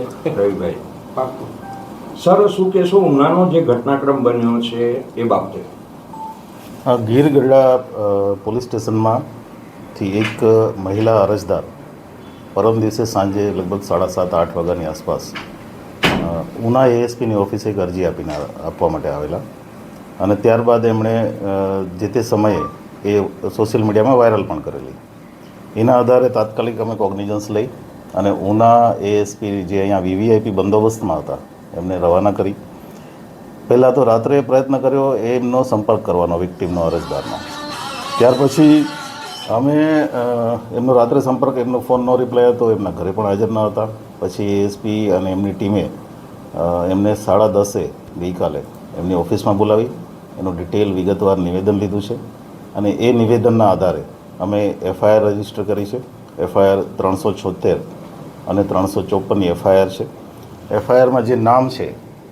રવિભાઈ પાકું સર શું કહેશો ઉનાનો જે ઘટનાક્રમ બન્યો છે એ બાબતે. આ ગીર ગઢડા પોલીસ સ્ટેશનમાંથી એક મહિલા અરજદાર પરમ દિવસે સાંજે લગભગ સાડા સાત આઠ વાગ્યાની આસપાસ ઉના એએસપીની ઓફિસે એક અરજી આપીને આપવા માટે આવેલા. અને ત્યારબાદ એમણે જે તે સમયે એ સોશિયલ મીડિયામાં વાયરલ પણ કરેલી. એના આધારે તાત્કાલિક અમે કોગ્નિઝન્સ લઈ અને ઉના એએસપી જે અહીંયા વીવીઆઈપી બંદોબસ્તમાં હતા, એમને રવાના કરી. પહેલાં તો રાત્રે પ્રયત્ન કર્યો એમનો સંપર્ક કરવાનો વિક્ટીમનો અરજદારનો. ત્યાર પછી અમે એમનો રાત્રે સંપર્ક, એમનો ફોન ન રિપ્લાય હતો, એમના ઘરે પણ હાજર ન હતા. પછી એએસપી અને એમની ટીમે એમને સાડા દસે ગઈકાલે એમની ઓફિસમાં બોલાવી. એનું ડિટેલ વિગતવાર નિવેદન લીધું છે. અને એ નિવેદનના આધારે અમે એફઆઈઆર રજિસ્ટર કરી છે. એફઆઈઆર ત્રણસો છોતેર અને ત્રણસો ચોપનની એફઆઈઆર છે. એફઆઈઆરમાં જે નામ છે,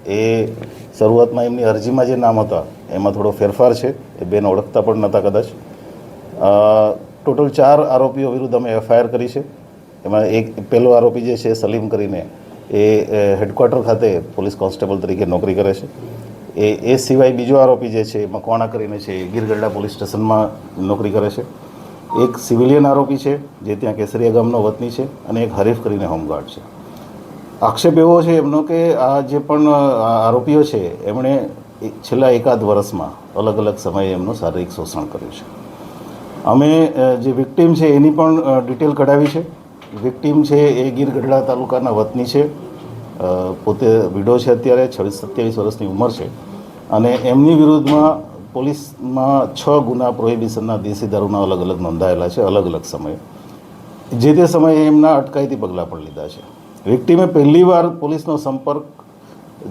એ શરૂઆતમાં એમની અરજીમાં જે નામ હતા, એમાં થોડો ફેરફાર છે. એ બેન ઓળખતા પણ નહોતા કદાચ. ટોટલ ચાર આરોપીઓ વિરુદ્ધ અમે એફઆઈઆર કરી છે. એમાં એક, પહેલો આરોપી જે છે સલીમ કરીને એ હેડક્વાર્ટર ખાતે પોલીસ કોન્સ્ટેબલ તરીકે નોકરી કરે છે. એ એ સિવાય બીજો આરોપી જે છે મકવાણા કરીને છે ગીરગઢડા પોલીસ સ્ટેશનમાં નોકરી કરે છે. એક સિવિલિયન આરોપી છે, જે ત્યાં કેસરિયા ગામનો વતની છે અને એક હરીફ કરીને હોમગાર્ડ છે. આક્ષેપ એવો છે એમનો કે આ જે પણ આરોપીઓ છે, એમણે છેલ્લા એકાદ વર્ષમાં અલગ અલગ સમયે એમનું શારીરિક શોષણ કર્યું છે. અમે જે વિક્ટીમ છે એની પણ ડિટેલ કઢાવી છે. વિક્ટીમ છે એ ગીર ગઢડા તાલુકાના વતની છે. પોતે વિડો છે અત્યારે, છવ્વીસ સત્યાવીસ વર્ષની ઉંમર છે. અને એમની વિરુદ્ધમાં પોલીસમાં છ ગુના પ્રોહિબિશનના દેશી દારૂના અલગ અલગ નોંધાયેલા છે, અલગ અલગ સમયે. જે તે સમયે એમના અટકાયતી પગલાં પણ લીધા છે. વિક્ટીમે પહેલીવાર પોલીસનો સંપર્ક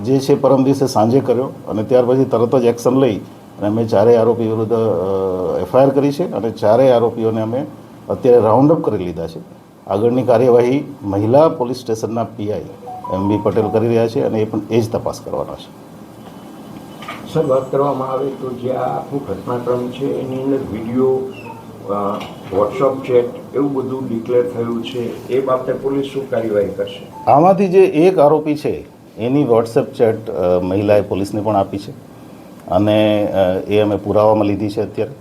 જે છે પરમ દિવસે સાંજે કર્યો અને ત્યાર પછી તરત જ એક્શન લઈ અને અમે ચારેય આરોપી વિરુદ્ધ એફઆઈઆર કરી છે અને ચારેય આરોપીઓને અમે અત્યારે રાઉન્ડ અપ કરી લીધા છે. આગળની કાર્યવાહી મહિલા પોલીસ સ્ટેશનના પીઆઈ એમ બી પટેલ કરી રહ્યા છે અને એ પણ એ જ તપાસ કરવાના છે. સર, વાત કરવામાં આવે તો જે આ આખું ઘટનાક્રમ છે, એની અંદર વીડિયો વોટ્સઅપ ચેટ એવું બધું ડિક્લેર થયું છે, એ બાબતે પોલીસ શું કાર્યવાહી કરશે? આમાંથી જે એક આરોપી છે, એની વોટ્સએપ ચેટ મહિલાએ પોલીસને પણ આપી છે. અને એ અમે પુરાવામાં લીધી છે અત્યારે.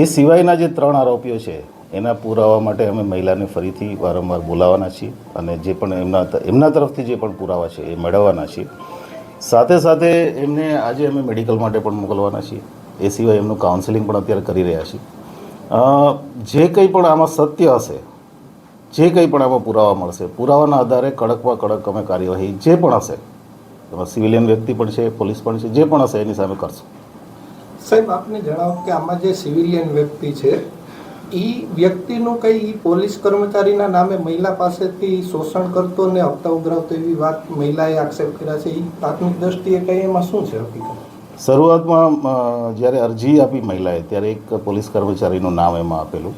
એ સિવાયના જે ત્રણ આરોપીઓ છે, એના પુરાવા માટે અમે મહિલાને ફરીથી વારંવાર બોલાવવાના છીએ. અને જે પણ એમના એમના તરફથી જે પણ પુરાવા છે, એ મેળવવાના છીએ. સાથે સાથે એમને આજે અમે મેડિકલ માટે પણ મોકલવાના છીએ. એ સિવાય એમનું કાઉન્સેલિંગ પણ અત્યારે કરી રહ્યા છીએ. જે કંઈ પણ આમાં સત્ય હશે, જે કંઈ પણ આમાં પુરાવા મળશે, પુરાવાના આધારે કડકમાં કડક અમે કાર્યવાહી જે પણ હશે, એમાં સિવિલિયન વ્યક્તિ પણ છે પોલીસ પણ છે, જે પણ હશે એની સામે કરશું. સાહેબ, આપને જણાવો કે આમાં જે સિવિલિયન વ્યક્તિ છે એ વ્યક્તિનું કઈ પોલીસ કર્મચારીના નામે મહિલા પાસેથી શોષણ કરતો ને હપ્તા ઉઘરાવતો એવી વાત મહિલાએ આક્ષેપ કર્યા છે. એ પ્રાથમિક દ્રષ્ટિએ કઈ એમાં શું છે હકીકત? શરૂઆતમાં જ્યારે અરજી આપી મહિલાએ, ત્યારે એક પોલીસ કર્મચારીનું નામ એમાં આપેલું.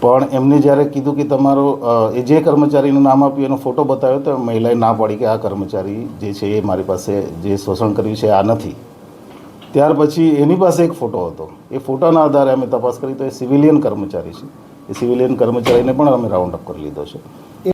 પણ એમને જ્યારે કીધું કે તમારો એ જે કર્મચારીનું નામ આપ્યું, એનો ફોટો બતાવ્યો, તો મહિલાએ ના પાડી કે આ કર્મચારી જે છે એ મારી પાસે જે શોષણ કર્યું છે, આ નથી. ત્યાર પછી એની પાસે એક ફોટો હતો. એ ફોટાના આધારે અમે તપાસ કરી તો એ સિવિલિયન કર્મચારી છે. એ સિવિલિયન કર્મચારીને પણ અમે રાઉન્ડ અપ કરી લીધો છે.